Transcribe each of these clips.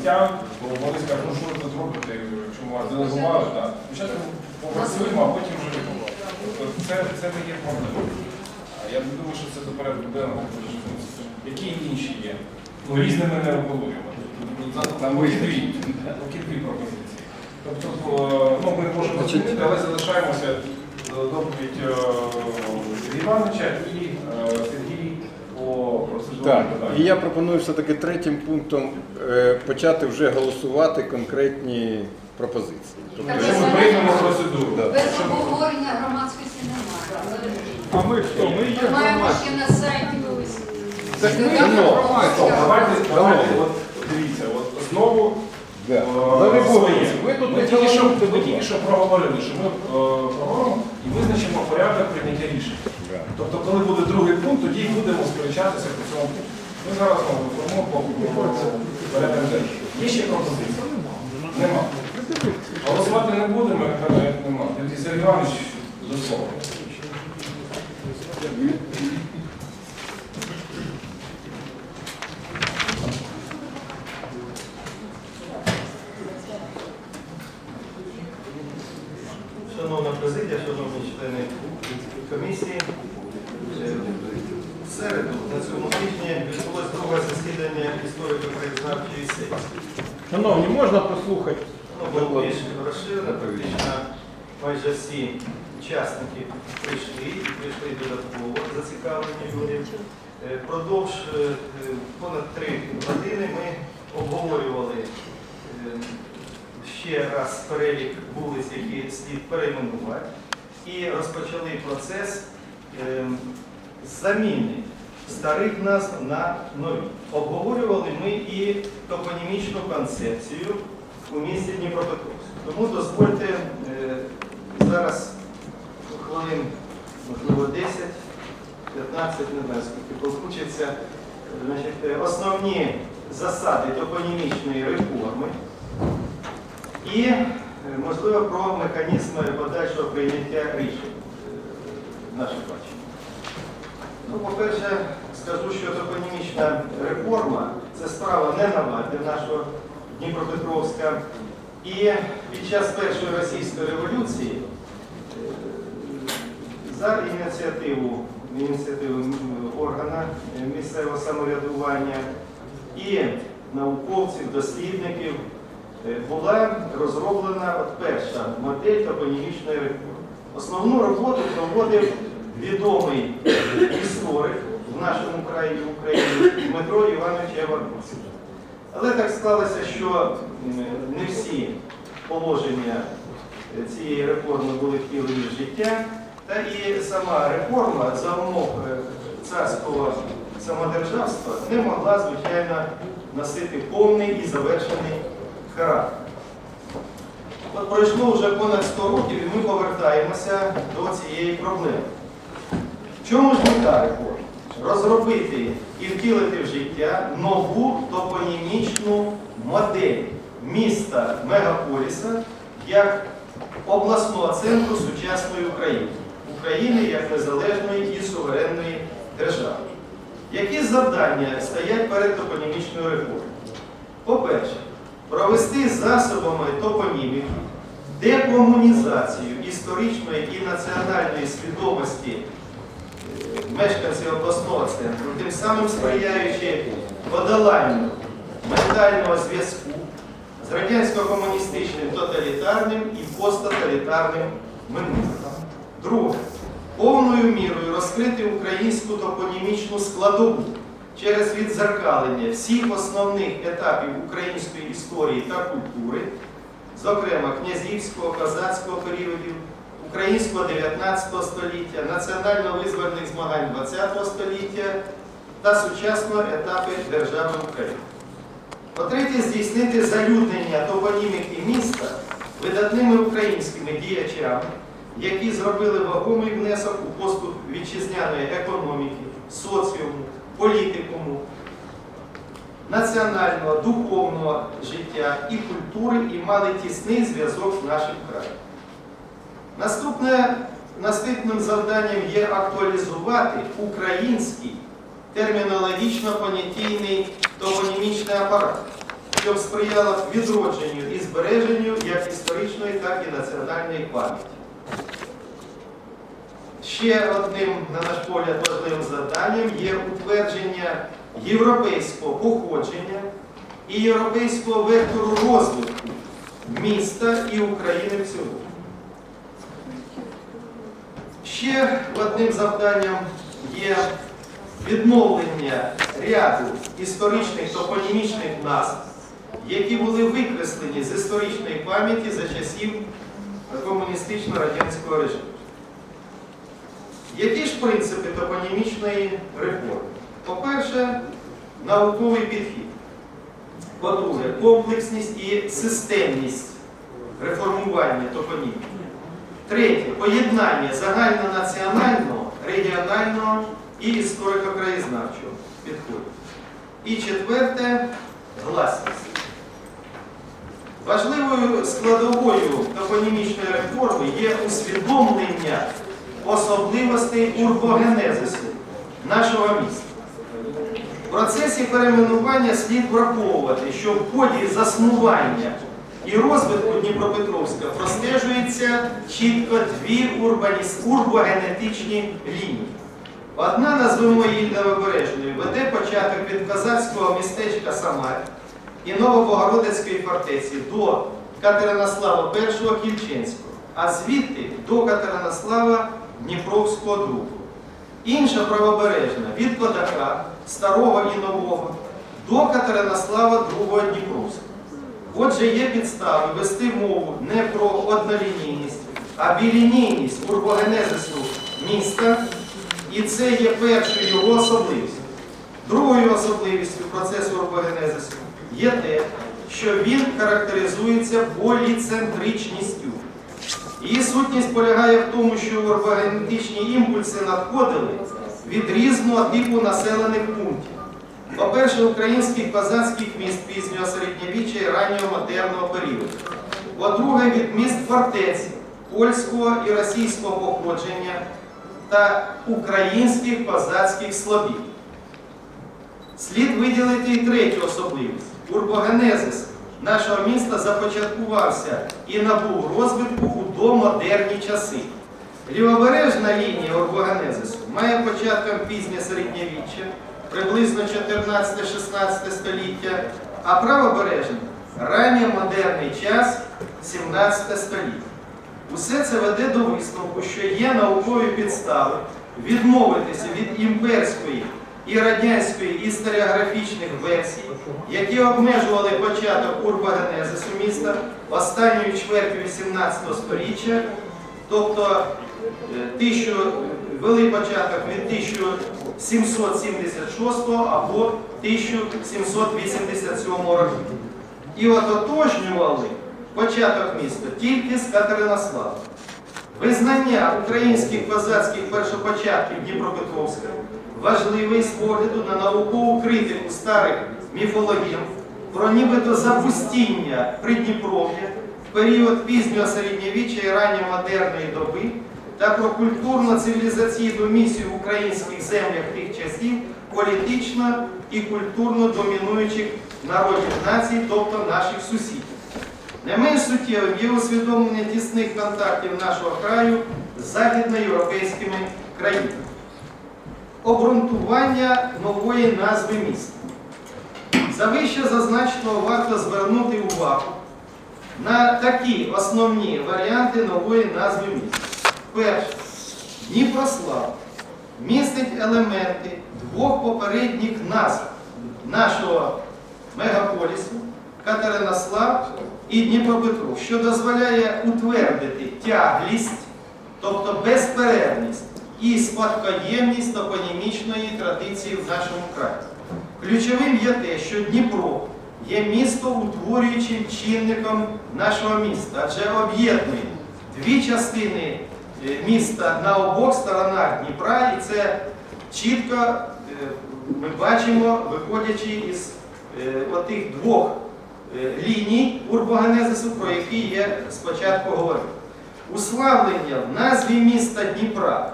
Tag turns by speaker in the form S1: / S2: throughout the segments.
S1: містян, то вони скажуть, ну що ви тут робите, чому вас делегували, так. Спочатку попрацюємо, а потім вже Тобто це, це не є проблема. Я не думаю, що це порядку денного. Які інші є? Ну, різними не обговорювати. Там є дві, такі пропозиції. Тобто, е, ну, ми можемо змінити, але залишаємося до доповідь е, Івановича і е, Сергій по процедурі
S2: Так, і я пропоную все-таки третім пунктом е, почати вже голосувати конкретні пропозиції. Тобто,
S1: Якщо ми приймемо процедуру.
S2: Да.
S3: Без обговорення громадськості немає.
S4: А ми хто? Ми є
S3: Ми маємо
S4: громадські.
S3: ще на сайті.
S4: Так ми є
S3: громадська.
S1: давайте, давайте,
S2: Давайте.
S1: от дивіться, от знову
S2: Да.
S1: е, своє.
S2: Ви тут
S1: Ми тільки що, тільки що проговорили, що ми е, проговоримо і визначимо порядок прийняття
S2: рішення.
S1: Тобто, коли буде другий пункт, тоді будемо сперечатися по цьому пункту. Ми зараз формуємо по порядок денний. Є ще пропозиції? Нема. Голосувати не будемо, як нема. Сергій Іванович до слова.
S5: Всі учасники прийшли і прийшли додатково зацікавлені люди. Е, Продовж е, е, понад три години ми обговорювали ще раз перелік вулиць, які слід перейменувати, і розпочали процес заміни старих назв на нові. Обговорювали ми і топонімічну концепцію у місті Дніпропетровськ. Тому дозвольте зараз хвилин, можливо, 10, 15, не знаю, скільки получиться, е, основні засади топонімічної реформи і, е, можливо, про механізми подальшого прийняття рішень е, наше бачення. Ну, по-перше, скажу, що топонімічна реформа це справа не нова для нашого Дніпропетровська. І під час Першої російської революції за ініціативу, ініціативу органа е, місцевого самоврядування і науковців, дослідників е, була розроблена от перша модель топонімічної реформи. Основну роботу проводив відомий історик в нашому краї в Україні Дмитро Іванович Яворницький. Але так склалося, що не всі положення е, цієї реформи були втілені в життя, та і сама реформа за умов е, царського самодержавства не могла, звичайно, носити повний і завершений характер. От пройшло вже понад 100 років і ми повертаємося до цієї проблеми. В чому ж мета реформи? Розробити і втілити в життя нову топонімічну модель міста Мегаполіса як обласного центру сучасної України, України як незалежної і суверенної держави. Які завдання стоять перед топонімічною реформою? По-перше, провести засобами топоніміки декомунізацію історичної і національної свідомості е, мешканців обласного центру, тим самим сприяючи подоланню ментального зв'язку з радянсько-комуністичним тоталітарним і посттоталітарним минулим. Друге, повною мірою розкрити українську топонімічну складову через відзеркалення всіх основних етапів української історії та культури, зокрема князівського, козацького періодів, українського 19 століття, національно-визвольних змагань 20 століття та сучасного етапу держави України. По-третє, здійснити залюднення топоніміки міста видатними українськими діячами, які зробили вагомий внесок у поступ вітчизняної економіки, соціуму, політикуму, національного, духовного життя і культури і мали тісний зв'язок з нашим краєм. Наступне, наступним завданням є актуалізувати український термінологічно-понятійний топонімічний апарат, щоб сприяло відродженню і збереженню як історичної, так і національної пам'яті. Ще одним, на наш погляд, важливим завданням є утвердження європейського походження і європейського вектору розвитку міста і України в цілому. Ще одним завданням є відновлення ряду історичних топонімічних назв, які були викреслені з історичної пам'яті за часів комуністично-радянського режиму. Які ж принципи топонімічної реформи? По-перше, науковий підхід. По-друге, комплексність і системність реформування топонімів. Третє поєднання загальнонаціонального, регіонального і історико-краєзнавчого підходів. І четверте гласність. Важливою складовою топонімічної реформи є усвідомлення особливостей урбогенезису нашого міста. В процесі перейменування слід враховувати, що в ході заснування і розвитку Дніпропетровська простежується чітко дві урбогенетичні лінії. Одна, назвемо її левобережною, веде початок від козацького містечка Самар і Новобогородицької фортеці до Катеринослава I Кільченського, а звідти до Катеринослава Дніпровського другого. Інша правобережна від Кодака, Старого і Нового до Катеринослава II Дніпровського. Отже, є підстави вести мову не про однолінійність, а білінійність урбогенезису міста, і це є першою його особливістю. Другою особливістю процесу урбогенезису є те, що він характеризується поліцентричністю. Її сутність полягає в тому, що урбогенетичні імпульси надходили від різного типу населених пунктів. По-перше, українських козацьких міст пізнього середньовіччя і раннього модерного періоду. По-друге, від міст фортець польського і російського походження та українських козацьких слобід. Слід виділити і третю особливість. Урбогенезис нашого міста започаткувався і набув розвитку у домодерні часи. Лівобережна лінія урбогенезису має початком пізнє середньовіччя, приблизно 14-16 століття, а правобережна ранньомодерний час 17 століття. Усе це веде до висновку, що є наукові підстави відмовитися від імперської і радянської історіографічних версій, які обмежували початок урбогенезису міста останньої чверті 18 століття, тобто е, тисячу, вели початок від 1776 або 1787 років. І ототожнювали початок міста тільки з Катеринослава. Визнання українських козацьких першопочатків Дніпропетровська важливий з погляду на наукову критику старих міфологів про нібито запустіння Придніпров'я в період пізнього середньовіччя і ранньомодерної доби та про культурно-цивілізаційну місію в українських землях тих часів політично і культурно домінуючих народів націй, тобто наших сусідів. Не менш суттєвим є усвідомлення тісних контактів нашого краю з західноєвропейськими країнами. Обґрунтування нової назви міста. За вище зазначеного варто звернути увагу на такі основні варіанти нової назви міста. Перше. Дніпрослав містить елементи двох попередніх назв нашого мегаполісу Катеринослав і Дніпропетров, що дозволяє утвердити тяглість, тобто безперервність і спадкоємність топонімічної традиції в нашому краї. Ключовим є те, що Дніпро є місто-утворюючим чинником нашого міста, адже об'єднує дві частини е, міста на обох сторонах Дніпра, і це чітко е, ми бачимо, виходячи із е, отих двох ліній урбогенезису, про які я спочатку говорив. Уславлення в назві міста Дніпра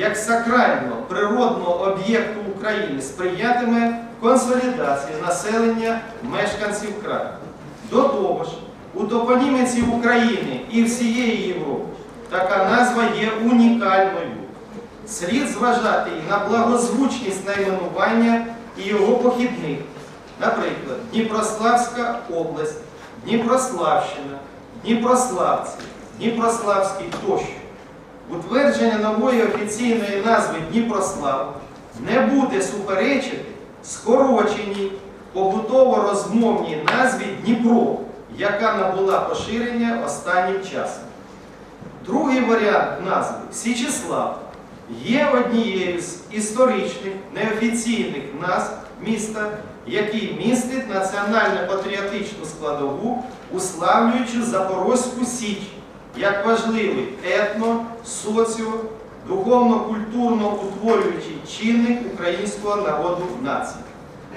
S5: як сакрального природного об'єкту України сприятиме консолідації населення мешканців краю. До того ж, у топоніміці України і всієї Європи така назва є унікальною. Слід зважати і на благозвучність найменування і його похідних. Наприклад, Дніпрославська область, Дніпрославщина, Дніпрославці, Дніпрославський тощо. Утвердження нової офіційної назви Дніпрослав не буде суперечити скороченій побутово-розмовній назві Дніпро, яка набула поширення останнім часом. Другий варіант назви Січеслав є однією з історичних неофіційних назв міста, який містить національно-патріотичну складову, уславлюючи Запорозьку Січ як важливий етно, соціо, духовно-культурно утворюючий чинник українського народу нації.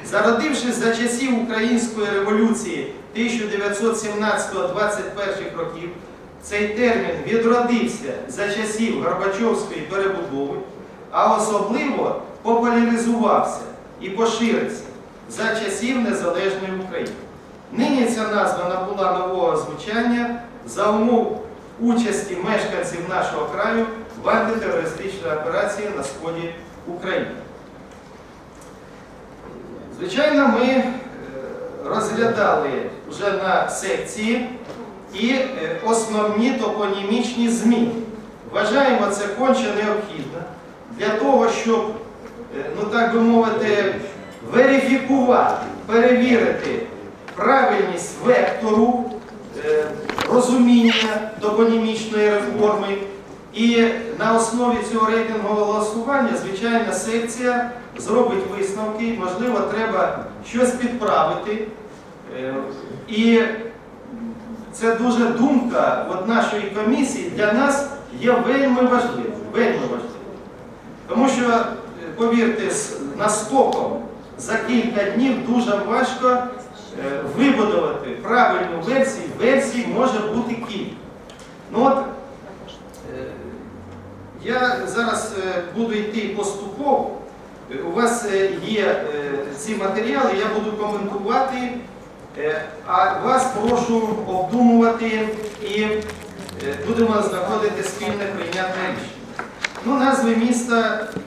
S5: Зародившись за часів Української революції 1917-21 років, цей термін відродився за часів Горбачовської перебудови, а особливо популяризувався і поширився за часів Незалежної України. Нині ця назва набула нового звучання за умов участі мешканців нашого краю в антитерористичній операції на сході України. Звичайно, ми е, розглядали вже на секції і е, основні топонімічні зміни. Вважаємо це конче необхідно для того, щоб, е, ну так би мовити, верифікувати, перевірити правильність вектору розуміння топонімічної реформи. І на основі цього рейтингового голосування, звичайно, секція зробить висновки, можливо, треба щось підправити. Е, І це дуже думка от нашої комісії для нас є вельми важливою. Тому що, е, повірте, з наскоком за кілька днів дуже важко вибудувати правильну версію. Версій може бути кілька. Ну от, е, я зараз е, буду йти поступово. Е, У вас е, є е, ці матеріали, я буду коментувати, е, а вас прошу обдумувати і е, будемо знаходити спільне прийнятне рішення. Ну, назви міста е,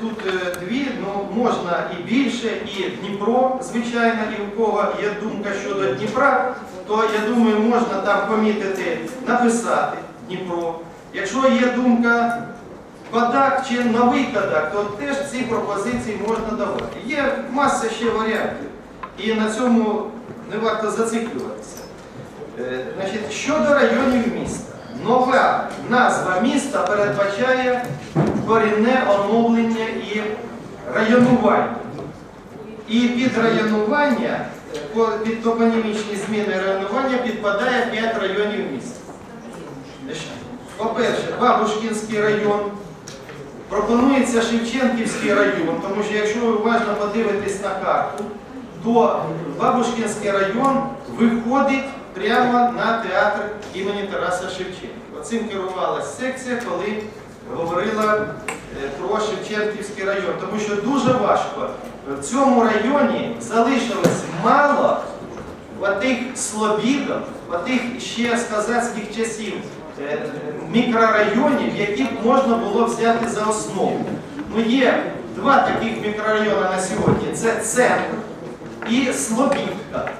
S5: тут е, дві, ну можна і більше, і Дніпро, звичайно, і у кого є думка щодо Дніпра, то я думаю, можна там помітити, написати Дніпро. Якщо є думка Кодак чи новий Кодак, то теж ці пропозиції можна давати. Є маса ще варіантів. І на цьому не варто зациклюватися. Е, Значить, щодо районів міста, нова назва міста передбачає корінне оновлення і районування. І під районування, під топонімічні зміни районування підпадає 5 районів міста. По-перше, Бабушкінський район. Пропонується Шевченківський район, тому що якщо ви уважно подивитесь на карту, то Бабушкінський район виходить прямо на театр імені Тараса Шевченка. Оцим керувалася секція, коли говорила е, про Шевченківський район, тому що дуже важко. В цьому районі залишилось мало отих слобідок, отих ще з казацьких часів е, мікрорайонів, які б можна було взяти за основу. Ну є два таких мікрорайони на сьогодні: це центр і Слобідка.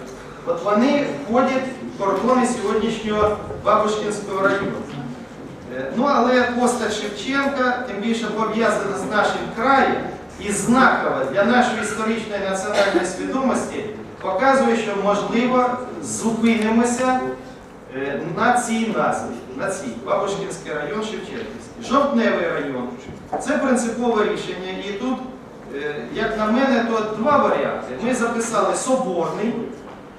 S5: От вони входять в кордони сьогоднішнього Бабушкінського району. Е, Ну, але постать Шевченка, тим більше пов'язана з нашим краєм і знакова для нашої історичної національної свідомості, показує, що можливо зупинимося е, на цій назві, на цій Бабушкінський район Шевченківський. Жовтневий район. Це принципове рішення. І тут, е, як на мене, то два варіанти. Ми записали Соборний,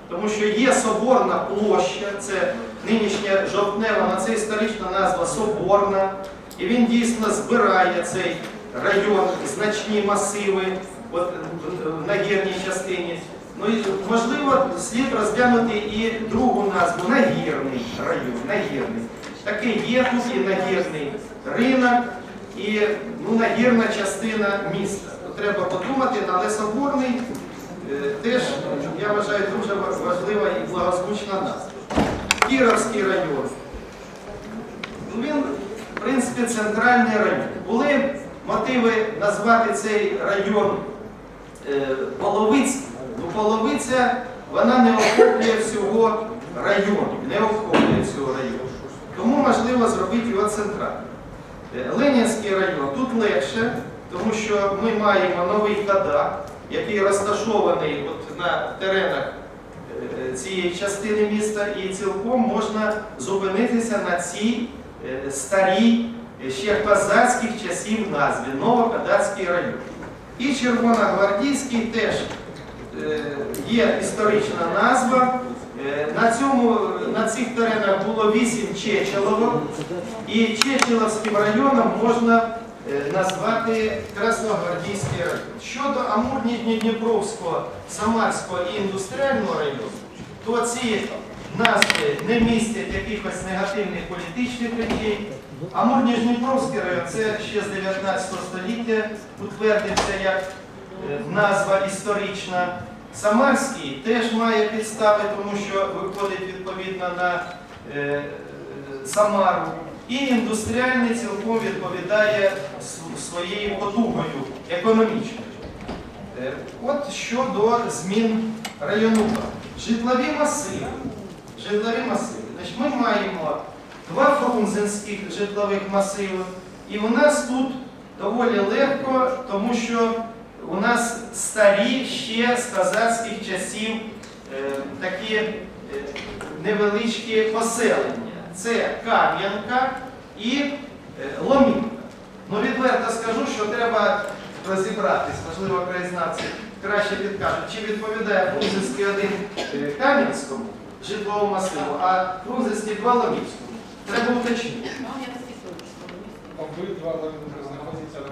S5: тому що є Соборна площа, це нинішня жовтнева, на це історична назва Соборна. І він дійсно збирає цей район, значні масиви от, в нагірній частині. Ну і можливо слід розглянути і другу назву нагірний район. Нагірний. Такий є тут і нагірний ринок, і ну, нагірна частина міста. Треба подумати, але Соборний теж, я вважаю, дуже важлива і благозвучна назва. Кіровський район. Ну, Він, в принципі, центральний район. Були мотиви назвати цей район е, Половиць. Ну, Половиця, вона не охоплює всього району, не охоплює всього району. Тому можливо зробити його центральним. Е, Ленінський район тут легше, тому що ми маємо новий кадак, який розташований от на теренах е, цієї частини міста, і цілком можна зупинитися на цій е, старій, е, ще козацьких часів назві Новокадацький район. І Червоногвардійський теж є історична назва. На, цьому, на цих теренах було вісім Чечелово, і Чечеловським районом можна назвати Красногвардійський район. Щодо Амур-Дніпровського, Самарського і індустріального району, то ці назви не містять якихось негативних політичних речей. Амур-Дніпровський район це ще з 19 століття утвердився як е, назва історична. Самарський теж має підстави, тому що виходить відповідно на е, е, Самару. І індустріальний цілком відповідає своєю потугою економічною. Е, От щодо змін району. Житлові масиви. Житлові масиви. Значить, ми маємо два фрунзенських житлових масиви, і у нас тут доволі легко, тому що у нас старі ще з козацьких часів е, такі е, невеличкі поселення. Це Кам'янка і Ломінка. Ну, відверто скажу, що треба розібратись, можливо, краєзнавці краще підкажуть, чи відповідає Фрунзенський один е, Кам'янському житловому масиву, а Фрунзенський два Ломівському. Треба уточнити.
S1: Обидва знаходяться